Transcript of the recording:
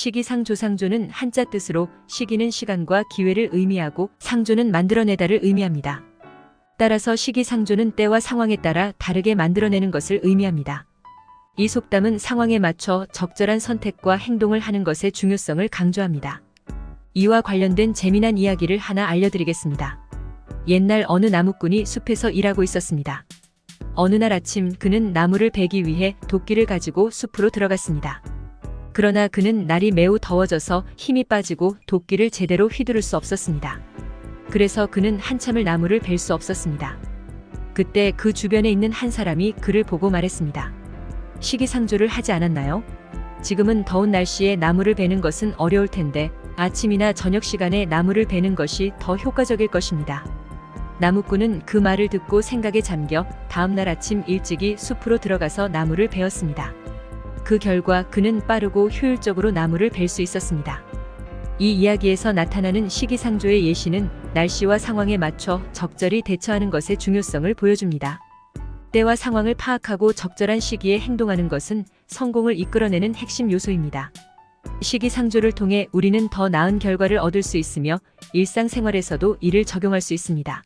시기상조 상조는 한자 뜻으로 시기는 시간과 기회를 의미하고 상조는 만들어내다를 의미합니다. 따라서 시기상조는 때와 상황에 따라 다르게 만들어내는 것을 의미합니다. 이 속담은 상황에 맞춰 적절한 선택과 행동을 하는 것의 중요성을 강조합니다. 이와 관련된 재미난 이야기를 하나 알려드리겠습니다. 옛날 어느 나무꾼이 숲에서 일하고 있었습니다. 어느 날 아침 그는 나무를 베기 위해 도끼를 가지고 숲으로 들어갔습니다. 그러나 그는 날이 매우 더워져서 힘이 빠지고 도끼를 제대로 휘두를 수 없었습니다. 그래서 그는 한참을 나무를 벨 수 없었습니다. 그때 그 주변에 있는 한 사람이 그를 보고 말했습니다. 시기상조를 하지 않았나요? 지금은 더운 날씨에 나무를 베는 것은 어려울 텐데 아침이나 저녁 시간에 나무를 베는 것이 더 효과적일 것입니다. 나무꾼은 그 말을 듣고 생각에 잠겨 다음날 아침 일찍이 숲으로 들어가서 나무를 베었습니다. 그 결과 그는 빠르고 효율적으로 나무를 벨 수 있었습니다. 이 이야기에서 나타나는 시기상조의 예시는 날씨와 상황에 맞춰 적절히 대처하는 것의 중요성을 보여줍니다. 때와 상황을 파악하고 적절한 시기에 행동하는 것은 성공을 이끌어내는 핵심 요소입니다. 시기상조를 통해 우리는 더 나은 결과를 얻을 수 있으며 일상생활에서도 이를 적용할 수 있습니다.